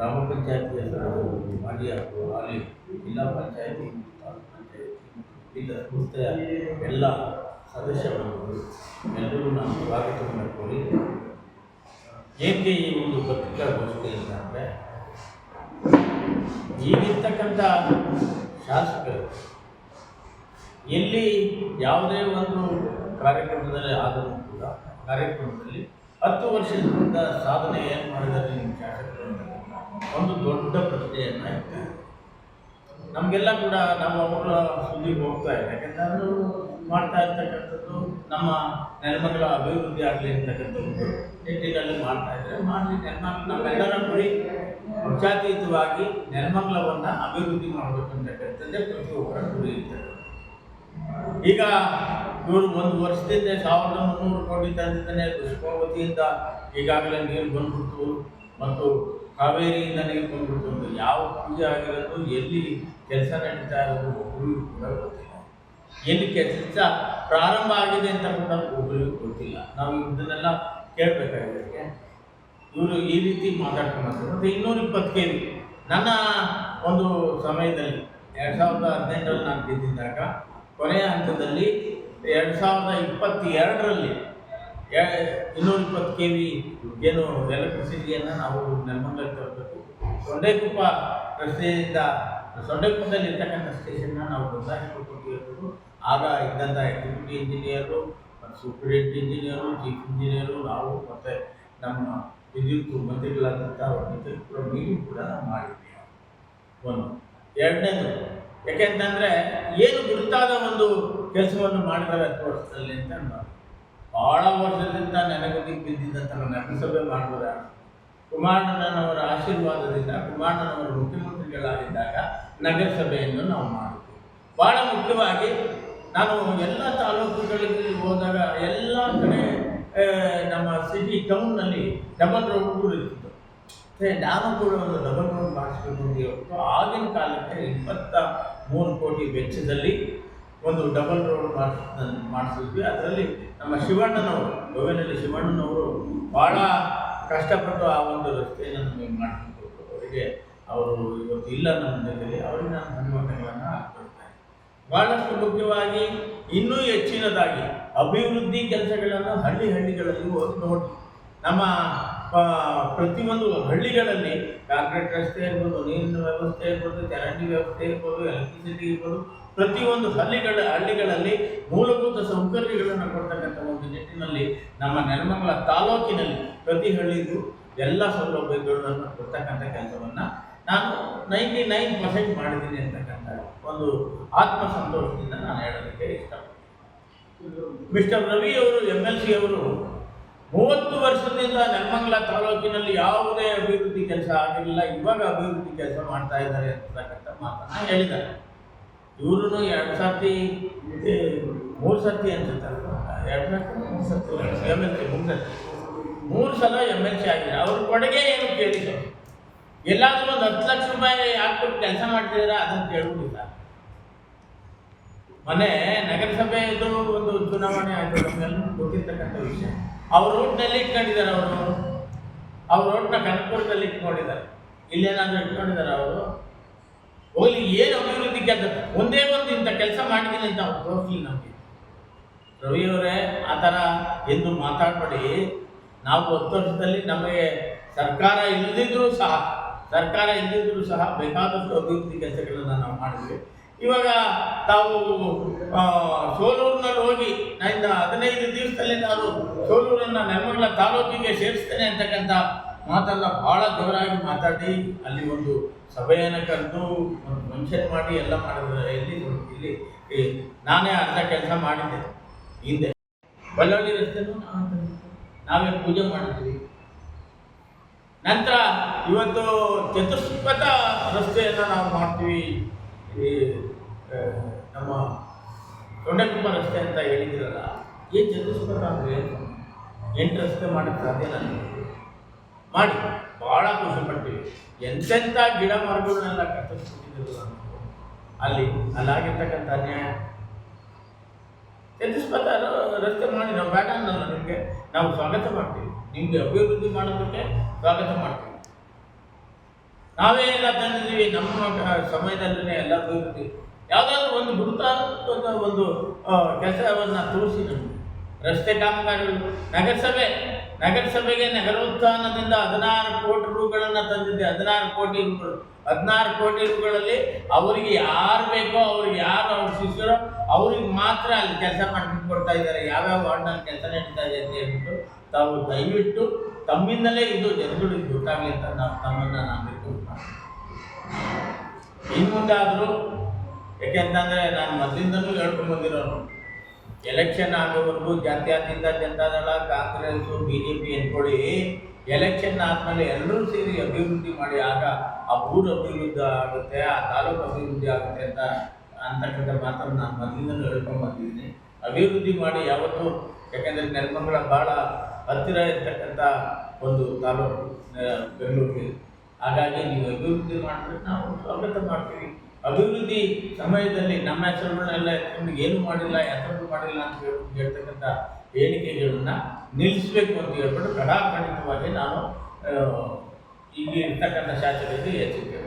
ಗ್ರಾಮ ಪಂಚಾಯತಿ ಮಾಜಿ ಹಾಗೂ ಹಾಲಿ ಜಿಲ್ಲಾ ಪಂಚಾಯತಿ ತಾಲೂಕು ಸಂಸ್ಥೆಯ ಎಲ್ಲ ಸದಸ್ಯರು ಎಲ್ಲರೂ ನಾನು ಸ್ವಾಗತ ಮಾಡಿಕೊಳ್ಳಿ. ಏಕೆ ಈ ಒಂದು ಪತ್ರಿಕಾಗೋಷ್ಠಿ ಅಂತಂದರೆ ಈಗಿರ್ತಕ್ಕಂಥ ಶಾಸಕರು ಎಲ್ಲಿ ಯಾವುದೇ ಒಂದು ಕಾರ್ಯಕ್ರಮದಲ್ಲಿ ಆದರೂ ಕೂಡ, ಕಾರ್ಯಕ್ರಮದಲ್ಲಿ ಹತ್ತು ವರ್ಷದಿಂದ ಸಾಧನೆ ಏನು ಮಾಡಿದ್ದಾರೆ ನಿಮ್ಮ ಶಾಸಕರು? ಒಂದು ದೊಡ್ಡ ಪ್ರಶ್ನೆಯನ್ನು ಇಡ್ತಾರೆ. ನಮಗೆಲ್ಲ ಕೂಡ ನಾವು ಅವರ ಸುದ್ದಿಗೆ ಹೋಗ್ತಾ ಇದೆ. ಯಾಕಂದ್ರೆ ಮಾಡ್ತಾ ಇರ್ತಕ್ಕಂಥದ್ದು ನಮ್ಮ ನೆಲಮಗಳ ಅಭಿವೃದ್ಧಿ ಆಗಲಿ ಅಂತಕ್ಕಂಥದ್ದು ನಿಟ್ಟಿನಲ್ಲಿ ಮಾಡ್ತಾ ಇದ್ದಾರೆ. ಮಾಡಲಿ ನೆಲಮಂಗಲ ನಮ್ಮೆಲ್ಲರ ಗುರಿ ಪಕ್ಷಾತೀತವಾಗಿ ನೆಲಮಂಗಲವನ್ನು ಅಭಿವೃದ್ಧಿ ಮಾಡಬೇಕು ಅಂತಕ್ಕಂಥದ್ದೇ ಪ್ರತಿಯೊಬ್ಬರ ಗುರಿ ಇರ್ತದೆ ಈಗ ಇವರು ಒಂದು ವರ್ಷದಿಂದ ಸಾವಿರದ ಮುನ್ನೂರು ಕೋಟಿ ತಂದಿದ್ದಾನೆ. ಪುಷ್ಪಾವತಿಯಿಂದ ಈಗಾಗಲೇ ನೀರು ಬಂದ್ಬಿಡ್ತು. ಮತ್ತು ಕಾವೇರಿಯಿಂದ ನೀರು ಬಂದ್ಬಿಡ್ತು ಯಾವ ಪೂಜೆ ಆಗಿರೋದು, ಎಲ್ಲಿ ಕೆಲಸ ನಡೀತಾ ಇರೋದು ಒಬ್ಬರಿಗೂ ಕೂಡ ಗೊತ್ತಿಲ್ಲ. ಎಲ್ಲಿ ಕೆಲಸ ಪ್ರಾರಂಭ ಆಗಿದೆ ಅಂತ ಕೂಡ ಒಬ್ಬರಿಗೂ ಗೊತ್ತಿಲ್ಲ. ನಾವು ಇದನ್ನೆಲ್ಲ ಕೇಳಬೇಕಾಗಿದೆ ಇವರು ಈ ರೀತಿ ಮಾತಾಡ್ಕೊಂಡು ಮತ್ತು ಇನ್ನೂರ ಇಪ್ಪತ್ತು ಕೆ ವಿ ನನ್ನ ಒಂದು ಸಮಯದಲ್ಲಿ ಎರಡು ಸಾವಿರದ ಹದಿನೆಂಟರಲ್ಲಿ ನಾನು ಗೆದ್ದಿದ್ದಾಗ ಕೊನೆಯ ಹಂತದಲ್ಲಿ ಎರಡು ಸಾವಿರದ ಇಪ್ಪತ್ತೆರಡರಲ್ಲಿ ಇನ್ನೂರ ಇಪ್ಪತ್ತು ಕೆ ವಿ ಏನು ಎಲೆಕ್ಟ್ರಿಸಿಟಿಯನ್ನು ನಾವು ನೆಲಮಂಗಲಕ್ಕೆ ತರಬೇಕು. ಸೊಂಡೇಕುಪ್ಪ ರಸ್ತೆಯಿಂದ, ಸೊಂಡೇಕುಪ್ಪದಲ್ಲಿ ಇರ್ತಕ್ಕಂಥ ಸ್ಟೇಷನ್ನ ನಾವು ಬದಲಾಯಿಸಿಕೊಟ್ಟಿರೋದು ಆಗ ಇದ್ದಂಥ ಎಕ್ಸಿಕ್ಯೂಟಿವ್ ಇಂಜಿನಿಯರು ಮತ್ತು ಸೂಪರಿಂಟೆಂಡೆಂಟ್ ಇಂಜಿನಿಯರು ಚೀಫ್ ಇಂಜಿನಿಯರು ನಾವು ಮತ್ತು ನಮ್ಮ ವಿದ್ಯುತ್ ಮಂತ್ರಿಗಳಾದಂಥ ಕೂಡ ಮೀಟಿಂಗ್ ಕೂಡ ನಾವು ಮಾಡಿದ್ದೀವಿ ಒಂದು. ಎರಡನೇದು, ಯಾಕೆಂತಂದರೆ ಏನು ಗುರುತಾದ ಒಂದು ಕೆಲಸವನ್ನು ಮಾಡಿದ್ದಾರೆ ಹತ್ತು ಅಂತ ನಾನು ಭಾಳ ವರ್ಷದಿಂದ ಬಿದ್ದಿದ್ದ ಬಿದ್ದಿದ್ದಂಥ ನಗರಸಭೆ ಮಾಡಿದ್ರೆ ಕುಮಾರಣ್ಣನವರ ಆಶೀರ್ವಾದದಿಂದ, ಕುಮಾರಣ್ಣನವರು ಮುಖ್ಯಮಂತ್ರಿಗಳಾಗಿದ್ದಾಗ ನಗರಸಭೆಯನ್ನು ನಾವು ಮಾಡಿದ್ವಿ. ಭಾಳ ಮುಖ್ಯವಾಗಿ ನಾನು ಎಲ್ಲ ತಾಲೂಕುಗಳಲ್ಲಿ ಹೋದಾಗ ಎಲ್ಲ ಕಡೆ ನಮ್ಮ ಸಿಟಿ ಟೌನ್ನಲ್ಲಿ ಡಬಲ್ ರೋಡ್ ಇರ್ತಿತ್ತು ಮತ್ತೆ ನಾನು ಕೂಡ ಒಂದು ಡಬಲ್ ರೋಡ್ ಮಾಡಿಸ್ಬೇಕು ಅಂತ ಆಗಿನ ಕಾಲಕ್ಕೆ ಇಪ್ಪತ್ತ ಮೂರು ಕೋಟಿ ವೆಚ್ಚದಲ್ಲಿ ಒಂದು ಡಬಲ್ ರೋಡ್ ಮಾಡಿಸ್ ಮಾಡಿಸಿದ್ವಿ. ಅದರಲ್ಲಿ ನಮ್ಮ ಶಿವಣ್ಣನವರು, ಗೋವಿನಲ್ಲಿ ಶಿವಣ್ಣನವರು ಭಾಳ ಕಷ್ಟಪಟ್ಟು ಆ ಒಂದು ರಸ್ತೆಯನ್ನು ನಮಗೆ ಮಾಡಿಕೊಟ್ಟು ಅವರಿಗೆ ಅವರು ಇವತ್ತು ಇಲ್ಲ ನಮ್ಮ ಜೊತೆಲಿ. ಅವರಿಗೆ ನಾನು ಧನ್ಯವಾದಗಳನ್ನು ಹಾಕ್ಕೊಳ್ತೇನೆ ಬಹಳಷ್ಟು ಮುಖ್ಯವಾಗಿ ಇನ್ನೂ ಹೆಚ್ಚಿನದಾಗಿ ಅಭಿವೃದ್ಧಿ ಕೆಲಸಗಳನ್ನು ಹಳ್ಳಿ ಹಳ್ಳಿಗಳಲ್ಲಿ ಹೋಗಿ ನೋಡಿ ನಮ್ಮ ಪ್ರತಿಯೊಂದು ಹಳ್ಳಿಗಳಲ್ಲಿ ಕಾಂಕ್ರೀಟ್ ರಸ್ತೆ ಇರ್ಬೋದು, ನೀರಿನ ವ್ಯವಸ್ಥೆ ಇರ್ಬೋದು, ಚರಂಡಿ ವ್ಯವಸ್ಥೆ ಇರ್ಬೋದು ಎಲೆಕ್ಟ್ರಿಸಿಟಿ ಇರ್ಬೋದು, ಪ್ರತಿಯೊಂದು ಹಳ್ಳಿಗಳ, ಹಳ್ಳಿಗಳಲ್ಲಿ ಮೂಲಭೂತ ಸೌಕರ್ಯಗಳನ್ನು ಕೊಡ್ತಕ್ಕಂಥ ಒಂದು ನಿಟ್ಟಿನಲ್ಲಿ ನಮ್ಮ ನೆಲಮಂಗಲ ತಾಲೂಕಿನಲ್ಲಿ ಪ್ರತಿ ಹಳ್ಳಿಗೂ ಎಲ್ಲ ಸೌಲಭ್ಯಗಳನ್ನು ಕೊಡ್ತಕ್ಕಂಥ ಕೆಲಸವನ್ನು ನಾನು ನೈಂಟಿ ನೈನ್ ಪರ್ಸೆಂಟ್ ಮಾಡಿದ್ದೀನಿ ಅಂತಕ್ಕಂಥ ಒಂದು ಆತ್ಮ ಸಂತೋಷದಿಂದ ನಾನು ಹೇಳೋದಕ್ಕೆ ಇಷ್ಟಪಡ್ತೀನಿ. ಮಿಸ್ಟರ್ ರವಿ ಅವರು ಎಂ ಎಲ್ ಸಿ ಅವರು ಮೂವತ್ತು ವರ್ಷದಿಂದ ನೆಲಮಂಗಲ ತಾಲೂಕಿನಲ್ಲಿ ಯಾವುದೇ ಅಭಿವೃದ್ಧಿ ಕೆಲಸ ಆಗಿರಲಿಲ್ಲ ಇವಾಗ ಅಭಿವೃದ್ಧಿ ಕೆಲಸ ಮಾಡ್ತಾ ಇದ್ದಾರೆ ಅಂತಕ್ಕಂಥ ಮಾತನ್ನ ಹೇಳಿದ್ದಾರೆ ಇವರು ಎರಡು ಸರ್ತಿ ಮೂರು ಸರ್ತಿ ಅನ್ಸುತ್ತೆ ಎರಡು ಸರ್ತಿ, ಮೂರು ಸರ್ತಿ ಎಂ ಎಲ್ ಸಿ ಮೂರು ಮೂರು ಸಲ ಎಂ ಎಲ್ ಸಿ ಆಗಿದೆ ಅವ್ರ ಕೊಡುಗೆ ಏನು ಕೇಳಿದ್ರು ಎಲ್ಲಾದರೂ ಒಂದು ಹತ್ತು ಲಕ್ಷ ರೂಪಾಯಿ ಹಾಕ್ಬಿಟ್ಟು ಕೆಲಸ ಮಾಡ್ತಿದ್ರೆ ಅದನ್ನು ಕೇಳುವುದಿಲ್ಲ ಮೊನ್ನೆ ನಗರಸಭೆದು ಒಂದು ಚುನಾವಣೆ ಆಯಿತು ಗೊತ್ತಿರ್ತಕ್ಕಂಥ ವಿಷಯ. ಅವ್ರ ರೋಡ್ನಲ್ಲಿ ಇಟ್ಕೊಂಡಿದ್ದಾರೆ ಅವರು. ಅವ್ರ ರೋಡ್ನ ಕನಕಪುರದಲ್ಲಿ ಇಟ್ಕೊಂಡಿದ್ದಾರೆ. ಇಲ್ಲೇನಾದ್ರೂ ಇಟ್ಕೊಂಡಿದ್ದಾರೆ ಅವರು? ಹೋಗ್ಲಿ, ಏನು ಅಭಿವೃದ್ಧಿ ಕೆಲಸ? ಒಂದೇ ಒಂದು ಇಂಥ ಕೆಲಸ ಮಾಡಿದ್ದೀನಿ ಅಂತ ಅವ್ರು ತೋರಿಸ್ಲಿ ನಮಗೆ. ರವಿಯವರೇ ಆ ಥರ ಎಂದು ಮಾತಾಡಬೇಡಿ. ನಾವು ಹತ್ತು ವರ್ಷದಲ್ಲಿ ನಮಗೆ ಸರ್ಕಾರ ಇಲ್ಲದಿದ್ರೂ ಸಹ, ಸರ್ಕಾರ ಇಲ್ಲದಿದ್ರೂ ಸಹ ಬೇಕಾದಷ್ಟು ಅಭಿವೃದ್ಧಿ ಕೆಲಸಗಳನ್ನು ನಾವು ಮಾಡಿದ್ವಿ. ಇವಾಗ ತಾವು ಸೋಲೂರಿನಲ್ಲಿ ಹೋಗಿ ನನ್ನ ಹದಿನೈದು ದಿವಸದಲ್ಲಿ ನಾನು ಸೋಲೂರನ್ನು ನೆಲಮಂಗಲ ತಾಲೂಕಿಗೆ ಸೇರಿಸ್ತೇನೆ ಅಂತಕ್ಕಂಥ ಮಾತೆಲ್ಲ ಭಾಳ ಜೋರಾಗಿ ಮಾತಾಡಿ, ಅಲ್ಲಿ ಒಂದು ಸಭೆಯನ್ನು ಕರೆದು ಒಂದು ಫಂಕ್ಷನ್ ಮಾಡಿ ಎಲ್ಲ ಮಾಡಿದ್ರೆ. ಎಲ್ಲಿ ಇಲ್ಲಿ ನಾನೇ ಅರ್ಧ ಕೆಲಸ ಮಾಡಿದ್ದೆ. ಹಿಂದೆ. ಬಳ್ಳಾರಿ ರಸ್ತೆನೂ ನಾವು ಪೂಜೆ ಮಾಡಿದ್ವಿ. ನಂತರ ಇವತ್ತು ಚತುಷ್ಪಥ ರಸ್ತೆಯನ್ನು ನಾವು ಮಾಡ್ತೀವಿ. ತೊಂಡೆಕುಪ್ಪ ರಸ್ತೆ ಅಂತ ಹೇಳಿದಿರಲ್ಲ, ಏನು ಚತುಷ್ಪಥ ಅಂದರೆ ಎಂಟು ರಸ್ತೆ ಮಾಡೋಕ್ಕೆ ಸಾಧ್ಯ ನನಗೆ ಮಾಡಿ ಭಾಳ ಖುಷಿ ಪಡ್ತೀವಿ. ಎಂತೆಂಥ ಗಿಡ ಮರಗಳನ್ನೆಲ್ಲ ಕತ್ತರಿಸ್ಬಿಟ್ಟಿದ್ದಿರಲ್ಲ ಅಲ್ಲಿ, ಅಲ್ಲಾಗಿರ್ತಕ್ಕಂಥ ಅನ್ಯಾಯ. ಚತುಷ್ಪಥ ರಸ್ತೆ ಮಾಡಿ, ನಾವು ಬೇಡ ಅನ್ನಲ್ಲ ನಿಮಗೆ? ನಾವು ಸ್ವಾಗತ ಮಾಡ್ತೀವಿ. ನಿಮಗೆ ಅಭಿವೃದ್ಧಿ ಮಾಡೋದಕ್ಕೆ ಸ್ವಾಗತ ಮಾಡ್ತೀವಿ. ನಾವೇ ಎಲ್ಲ ತಂದಿದ್ದೀವಿ, ನಮ್ಮ ಸಮಯದಲ್ಲೇ ಎಲ್ಲ ಅಭಿವೃದ್ಧಿ. ಯಾವುದಾದ್ರೂ ಒಂದು ಗುರುತಾದ ಒಂದು ಕೆಲಸವನ್ನು ತೋರಿಸಿ ನಮಗೆ. ರಸ್ತೆ ಕಾಮಗಾರಿಗಳು. ನಗರಸಭೆ, ನಗರಸಭೆಗೆ ನಗರೋತ್ಥಾನದಿಂದ ಹದಿನಾರು ಕೋಟಿ ರೂಗಳನ್ನು ತಂದಿದ್ದೆ ಹದಿನಾರು ಕೋಟಿ ರೂಗಳು. ಹದಿನಾರು ಕೋಟಿ ರೂಗಳಲ್ಲಿ ಅವರಿಗೆ ಯಾರು ಬೇಕೋ, ಅವ್ರಿಗೆ ಯಾರು ಅವ್ರ ಶಿಷ್ಯರೋ, ಅವ್ರಿಗೆ ಮಾತ್ರ ಅಲ್ಲಿ ಕೆಲಸ ಮಾಡ್ಕೊಂಡು ಕೊಡ್ತಾ ಇದ್ದಾರೆ. ಯಾವ್ಯಾವ ವಾರ್ಡ್ನಲ್ಲಿ ಕೆಲಸ ನಡೀತಾ ಇದೆ ಅಂತ ಹೇಳ್ಬಿಟ್ಟು ತಾವು ದಯವಿಟ್ಟು ತಮ್ಮಿಂದಲೇ ಇದು ಜನಗಳಿಗೆ ಗೊತ್ತಾಗಲಿ ಅಂತ ನಾವು ತಮ್ಮನ್ನು ಮಾಡ್ತೀನಿ ಇನ್ನು ಯಾಕೆಂತಂದರೆ ನಾನು ಮೊದಲಿಂದಲೂ ಹೇಳ್ಕೊಂಡು ಬಂದಿರೋನು ಎಲೆಕ್ಷನ್ ಆಗೋವರೆಗೂ Jatyatita Janata Dal Congress B J P ಅಂದ್ಕೊಳ್ಳಿ ಎಲೆಕ್ಷನ್ ಆದಮೇಲೆ ಎಲ್ಲರೂ ಸೇರಿ ಅಭಿವೃದ್ಧಿ ಮಾಡಿ, ಆಗ ಆ ಊರು ಅಭಿವೃದ್ಧಿ ಆಗುತ್ತೆ, ಆ ತಾಲೂಕು ಅಭಿವೃದ್ಧಿ ಆಗುತ್ತೆ ಅಂತ ಅಂತಕ್ಕಂಥ ಮಾತನ್ನು ನಾನು ಮೊದಲಿಂದಲೂ ಹೇಳ್ಕೊಂಡು ಬಂದಿದ್ದೀನಿ. ಅಭಿವೃದ್ಧಿ ಮಾಡಿ ಯಾವತ್ತೂ, ಯಾಕೆಂದರೆ ನೆಲಮಂಗಲ ಭಾಳ ಹತ್ತಿರ ಇರ್ತಕ್ಕಂಥ ಒಂದು ತಾಲೂಕು ಬೆಂಗಳೂರಿಗೆ. ಹಾಗಾಗಿ ನೀವು ಅಭಿವೃದ್ಧಿ ಮಾಡಿದ್ರೆ ನಾವು ಸ್ವಾಗತ ಮಾಡ್ತೀವಿ. ಅಭಿವೃದ್ಧಿ ಸಮಯದಲ್ಲಿ ನಮ್ಮ ಹೆಸರುಗಳನ್ನೆಲ್ಲ ಎತ್ಕೊಂಡು ಏನು ಮಾಡಿಲ್ಲ ಹೆಸರು ಮಾಡಿಲ್ಲ ಅಂತ ಹೇಳ್ತಕ್ಕಂಥ ಹೇಳಿಕೆಗಳನ್ನ ನಿಲ್ಲಿಸಬೇಕು ಅಂತ ಹೇಳ್ಬಿಟ್ಟು ಕಡಾಖಂಡಿತವಾಗಿ ನಾನು ಈಗ ಇರ್ತಕ್ಕಂಥ ಶಾಸಕರಿಗೆ ಎಚ್ಚರಿಕೆ